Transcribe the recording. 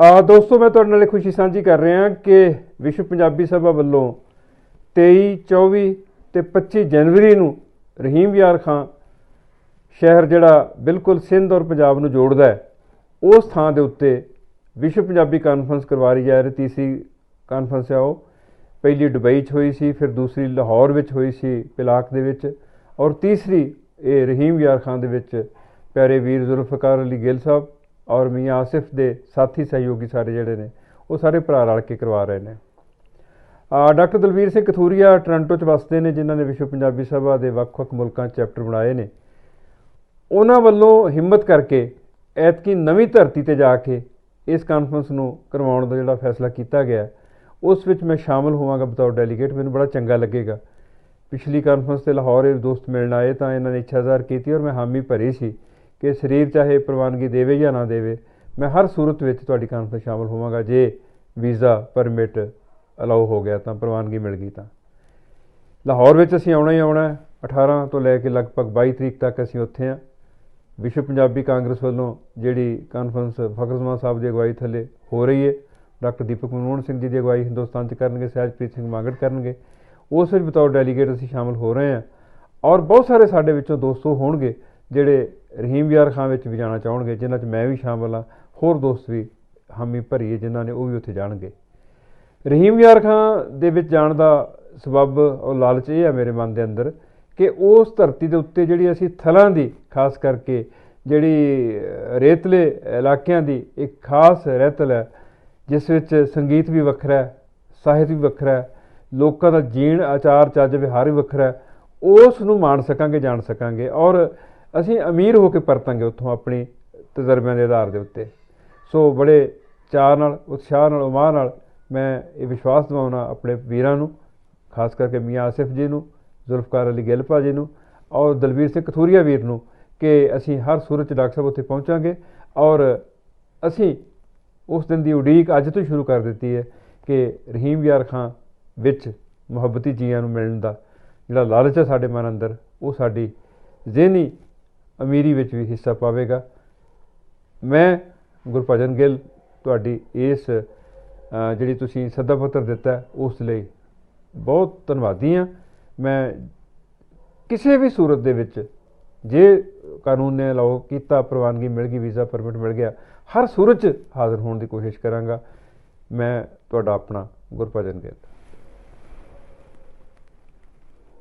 ਆ ਦੋਸਤੋ, ਮੈਂ ਤੁਹਾਡੇ ਨਾਲ ਇਹ ਖੁਸ਼ੀ ਸਾਂਝੀ ਕਰ ਰਿਹਾ ਕਿ ਵਿਸ਼ਵ ਪੰਜਾਬੀ ਸਭਾ ਵੱਲੋਂ 23 24 ਤੇ 25 ਜਨਵਰੀ ਨੂੰ ਰਹੀਮ ਯਾਰ ਖਾਂ ਸ਼ਹਿਰ ਜਿਹੜਾ ਬਿਲਕੁਲ ਸਿੰਧ ਔਰ ਪੰਜਾਬ ਨੂੰ ਜੋੜਦਾ ਹੈ, ਉਸ ਥਾਂ ਦੇ ਉੱਤੇ ਵਿਸ਼ਵ ਪੰਜਾਬੀ ਕਾਨਫਰੰਸ ਕਰਵਾਈ ਜਾ ਰਹੀ ਤੀਸਰੀ ਕਾਨਫਰੰਸ ਹੈ ਉਹ। ਪਹਿਲੀ ਦੁਬਈ 'ਚ ਹੋਈ ਸੀ, ਫਿਰ ਦੂਸਰੀ ਲਾਹੌਰ ਵਿੱਚ ਹੋਈ ਸੀ, ਪਿਲਾਕ ਦੇ ਵਿੱਚ ਔਰ ਤੀਸਰੀ ਇਹ ਰਹੀਮ ਯਾਰ ਖਾਨ ਦੇ ਵਿੱਚ ਪਿਆਰੇ ਵੀਰ ਜ਼ੁਲਫਕਾਰ ਅਲੀ ਗਿੱਲ ਸਾਹਿਬ ਔਰ ਮੀਆਂ ਆਸਿਫ ਦੇ ਸਾਥੀ ਸਹਿਯੋਗੀ ਸਾਰੇ ਜਿਹੜੇ ਨੇ, ਉਹ ਸਾਰੇ ਭਰਾ ਰਲ ਕੇ ਕਰਵਾ ਰਹੇ ਨੇ। ਡਾਕਟਰ ਦਲਵੀਰ ਸਿੰਘ ਕਥੂਰੀਆ ਟੋਰਾਂਟੋ 'ਚ ਵਸਦੇ ਨੇ, ਜਿਨ੍ਹਾਂ ਨੇ ਵਿਸ਼ਵ ਪੰਜਾਬੀ ਸਭਾ ਦੇ ਵੱਖ-ਵੱਖ ਮੁਲਕਾਂ 'ਚ ਚੈਪਟਰ ਬਣਾਏ ਨੇ। ਉਹਨਾਂ ਵੱਲੋਂ ਹਿੰਮਤ ਕਰਕੇ ਐਤਕੀ ਨਵੀਂ ਧਰਤੀ ਤੇ ਜਾ ਕੇ ਇਸ ਕਾਨਫਰੰਸ ਨੂੰ ਕਰਵਾਉਣ ਦਾ ਜਿਹੜਾ ਫੈਸਲਾ ਕੀਤਾ ਗਿਆ, ਉਸ ਵਿੱਚ ਮੈਂ ਸ਼ਾਮਲ ਹੋਵਾਂਗਾ ਬਤੌਰ ਡੈਲੀਗੇਟ ਮੈਨੂੰ ਬੜਾ ਚੰਗਾ ਲੱਗੇਗਾ। ਪਿਛਲੀ ਕਾਨਫਰੰਸ ਤੇ ਲਾਹੌਰ ਇਹ ਦੋਸਤ ਮਿਲਣ ਆਏ ਤਾਂ ਇਹਨਾਂ ਨੇ ਇੱਛਾ ਜ਼ਾਹਰ ਕੀਤੀ ਔਰ ਮੈਂ ਹਾਮੀ ਭਰੀ ਸੀ ਕਿ ਸਰੀਰ ਚਾਹੇ ਪ੍ਰਵਾਨਗੀ ਦੇਵੇ ਜਾਂ ਨਾ ਦੇਵੇ, ਮੈਂ ਹਰ ਸੂਰਤ ਵਿੱਚ ਤੁਹਾਡੀ ਕਾਨਫਰੰਸ ਸ਼ਾਮਲ ਹੋਵਾਂਗਾ। ਜੇ ਵੀਜ਼ਾ ਪਰਮਿਟ ਅਲਾਉ ਹੋ ਗਿਆ ਤਾਂ ਪ੍ਰਵਾਨਗੀ ਮਿਲ ਗਈ ਤਾਂ। ਲਾਹੌਰ ਵਿੱਚ ਅਸੀਂ ਆਉਣਾ ਹੀ ਆਉਣਾ ਹੈ। 18 ਤੋਂ ਲੈ ਕੇ ਲਗਭਗ 22 ਤਰੀਕ ਤੱਕ ਅਸੀਂ ਉੱਥੇ ਹਾਂ। ਵਿਸ਼ਵ ਪੰਜਾਬੀ ਕਾਂਗਰਸ ਵੱਲੋਂ ਜਿਹੜੀ ਕਾਨਫਰੰਸ ਫਖਰਜ਼ਮਾ ਸਾਹਿਬ ਦੀ ਅਗਵਾਈ ਥੱਲੇ ਹੋ ਰਹੀ ਹੈ, ਡਾਕਟਰ ਦੀਪਕ ਮਨਮੋਹਨ ਸਿੰਘ ਜੀ ਦੀ ਅਗਵਾਈ ਹਿੰਦੁਸਤਾਨ 'ਚ ਕਰਨਗੇ, ਸਹਿਜਪ੍ਰੀਤ ਸਿੰਘ ਮਾਂਗੜ ਕਰਨਗੇ, ਉਸ ਵਿੱਚ ਬਤੌਰ ਡੈਲੀਗੇਟ ਅਸੀਂ ਸ਼ਾਮਲ ਹੋ ਰਹੇ ਹਾਂ। ਔਰ ਬਹੁਤ ਸਾਰੇ ਸਾਡੇ ਵਿੱਚੋਂ ਦੋਸਤੋ ਹੋਣਗੇ ਜਿਹੜੇ ਰਹੀਮ ਯਾਰ ਖਾਂ ਵਿੱਚ ਵੀ ਜਾਣਾ ਚਾਹਣਗੇ, ਜਿਨ੍ਹਾਂ 'ਚ ਮੈਂ ਵੀ ਸ਼ਾਮਲ ਹਾਂ, ਹੋਰ ਦੋਸਤ ਵੀ ਹਾਮੀ ਭਰੀਏ ਜਿਨ੍ਹਾਂ ਨੇ ਉਹ ਵੀ ਉੱਥੇ ਜਾਣਗੇ। ਰਹੀਮ ਯਾਰ ਖਾਂ ਦੇ ਵਿੱਚ ਜਾਣ ਦਾ ਸਬਬ ਔਰ ਲਾਲਚ ਇਹ ਹੈ ਮੇਰੇ ਮਨ ਦੇ ਅੰਦਰ ਕਿ ਉਸ ਧਰਤੀ ਦੇ ਉੱਤੇ ਜਿਹੜੀ ਅਸੀਂ ਥਲਾਂ ਦੀ, ਖਾਸ ਕਰਕੇ ਜਿਹੜੀ ਰੇਤਲੇ ਇਲਾਕਿਆਂ ਦੀ ਇੱਕ ਖਾਸ ਰਹਿਤਲ ਹੈ, ਜਿਸ ਵਿੱਚ ਸੰਗੀਤ ਵੀ ਵੱਖਰਾ ਹੈ, ਸਾਹਿਤ ਵੀ ਵੱਖਰਾ ਹੈ, ਲੋਕਾਂ ਦਾ ਜੀਣ, ਆਚਾਰ, ਚੱਜ, ਵਿਹਾਰ ਵੀ ਵੱਖਰਾ ਹੈ, ਉਸ ਨੂੰ ਮਾਣ ਸਕਾਂਗੇ, ਜਾਣ ਸਕਾਂਗੇ ਔਰ ਅਸੀਂ ਅਮੀਰ ਹੋ ਕੇ ਪਰਤਾਂਗੇ ਉੱਥੋਂ ਆਪਣੀ ਤਜਰਬਿਆਂ ਦੇ ਆਧਾਰ ਦੇ ਉੱਤੇ। ਸੋ ਬੜੇ ਚਾਅ ਨਾਲ, ਉਤਸ਼ਾਹ ਨਾਲ, ਉਮਾਹ ਨਾਲ ਮੈਂ ਇਹ ਵਿਸ਼ਵਾਸ ਦਿਵਾਉਣਾ ਆਪਣੇ ਵੀਰਾਂ ਨੂੰ, ਖਾਸ ਕਰਕੇ ਮੀਆਂ ਆਸਿਫ ਜੀ ਨੂੰ, ਜ਼ੁਲਫਕਾਰ ਅਲੀ ਗਿੱਲ ਜੀ ਨੂੰ ਔਰ ਦਲਵੀਰ ਸਿੰਘ ਕਥੂਰੀਆ ਵੀਰ ਨੂੰ ਕਿ ਅਸੀਂ ਹਰ ਸੂਰਤ 'ਚ ਡਾਕਟਰ ਸਾਹਿਬ ਉੱਥੇ ਪਹੁੰਚਾਂਗੇ ਔਰ ਅਸੀਂ ਉਸ ਦਿਨ ਦੀ ਉਡੀਕ ਅੱਜ ਤੋਂ ਹੀ ਸ਼ੁਰੂ ਕਰ ਦਿੱਤੀ ਹੈ ਕਿ ਰਹੀਮ ਯਾਰ ਖਾਂ ਵਿੱਚ ਮੁਹੱਬਤੀ ਜੀਆਂ ਨੂੰ ਮਿਲਣ ਦਾ ਜਿਹੜਾ ਲਾਲਚ ਹੈ ਸਾਡੇ ਮਨ ਅੰਦਰ, ਉਹ ਸਾਡੀ ਜ਼ਿਹਨੀ ਅਮੀਰੀ ਵਿੱਚ ਵੀ ਹਿੱਸਾ ਪਾਵੇਗਾ। ਮੈਂ ਗੁਰਭਜਨ ਗਿੱਲ, ਤੁਹਾਡੀ ਇਸ ਜਿਹੜੀ ਤੁਸੀਂ ਸੱਦਾ ਪੱਤਰ ਦਿੱਤਾ, ਉਸ ਲਈ ਬਹੁਤ ਧੰਨਵਾਦੀ ਹਾਂ। ਮੈਂ ਕਿਸੇ ਵੀ ਸੂਰਤ ਦੇ ਵਿੱਚ ਜੇ ਕਾਨੂੰਨ ਨੇ ਅਲਾਉ ਕੀਤਾ, ਪ੍ਰਵਾਨਗੀ ਮਿਲ ਗਈ, ਵੀਜ਼ਾ ਪਰਮਿਟ ਮਿਲ ਗਿਆ, ਹਰ ਸੂਰਤ 'ਚ ਹਾਜ਼ਰ ਹੋਣ ਦੀ ਕੋਸ਼ਿਸ਼ ਕਰਾਂਗਾ। ਮੈਂ ਤੁਹਾਡਾ ਆਪਣਾ ਗੁਰਭਜਨ ਗਿੱਲ।